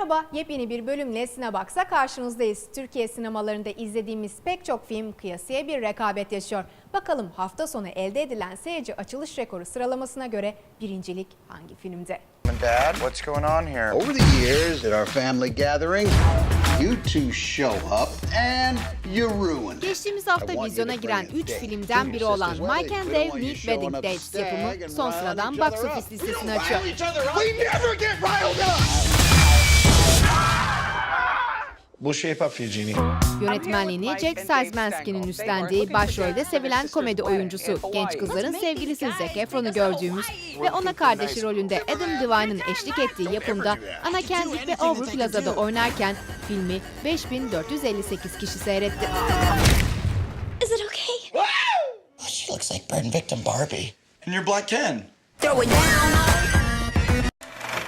Merhaba, yepyeni bir bölümle Sinebox'a karşınızdayız. Türkiye sinemalarında izlediğimiz pek çok film kıyasıya bir rekabet yaşıyor. Bakalım hafta sonu elde edilen seyirci açılış rekoru sıralamasına göre birincilik hangi filmde? Dad, what's going on here? Over the years at our family gathering, you two show up and you ruin it. Geçtiğimiz hafta vizyona giren 3 filmden biri olan Mike and Dave Meet Wedding Dates yapımı son sıradan box office listesini açıyor. We never get riled up! For you, Jeannie. Yönetmenliğini Jack Szymanski'nin üstlendiği başrolde sevilen komedi oyuncusu, genç kızların sevgilisi Zac Efron'u gördüğümüz ve ona kardeşi rolünde Adam Devine'ın eşlik ettiği yapımda Ana Kendrick ve Aubrey Plaza'da oynarken filmi 5458 kişi seyretti. Is it okay? She looks like burn victim Barbie. And you're Black Ken. Throw it down.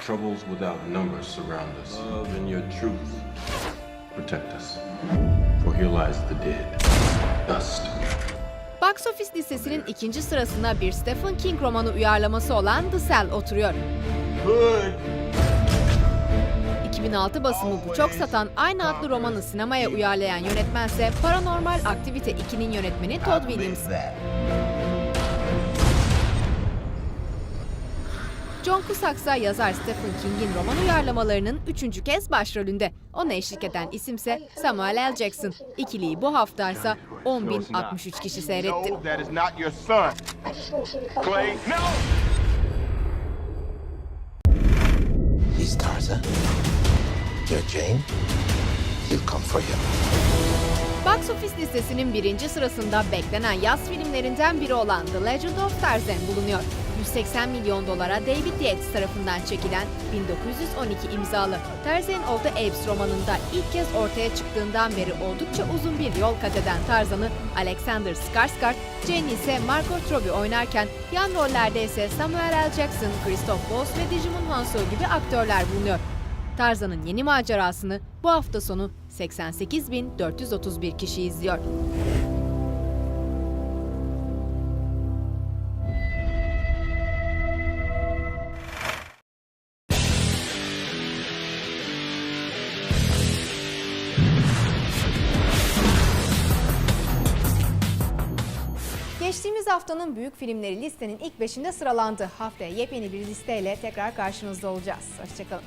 Troubles without numbers surround us. Love and your truth protect us. For here lies the dead. Dust. Box Office listesinin ikinci sırasına bir Stephen King romanı uyarlaması olan The Cell oturuyor. 2006 basımı bu çok satan aynı adlı romanı sinemaya uyarlayan yönetmense Paranormal Aktivite 2'nin yönetmeni Todd Williams. John Cusacksa yazar Stephen King'in roman uyarlamalarının üçüncü kez başrolünde. Ona eşlik eden isimse Samuel L. Jackson. İkiliyi bu haftaysa 10.063 kişi seyretti. He's Tarzan. You're Jane. He'll come for you. Box Office listesinin birinci sırasında beklenen yaz filmlerinden biri olan The Legend of Tarzan bulunuyor. 180 milyon dolara David Yates tarafından çekilen 1912 imzalı Tarzan of the Apes romanında ilk kez ortaya çıktığından beri oldukça uzun bir yol kat eden Tarzan'ı Alexander Skarsgård, Jane ise Margot Robbie oynarken yan rollerde ise Samuel L. Jackson, Christoph Waltz ve Digimon Hanso gibi aktörler bulunuyor. Tarzan'ın yeni macerasını bu hafta sonu 88.431 kişi izliyor. Geçtiğimiz haftanın büyük filmleri listenin ilk beşinde sıralandı. Haftaya yepyeni bir listeyle tekrar karşınızda olacağız. Hoşçakalın.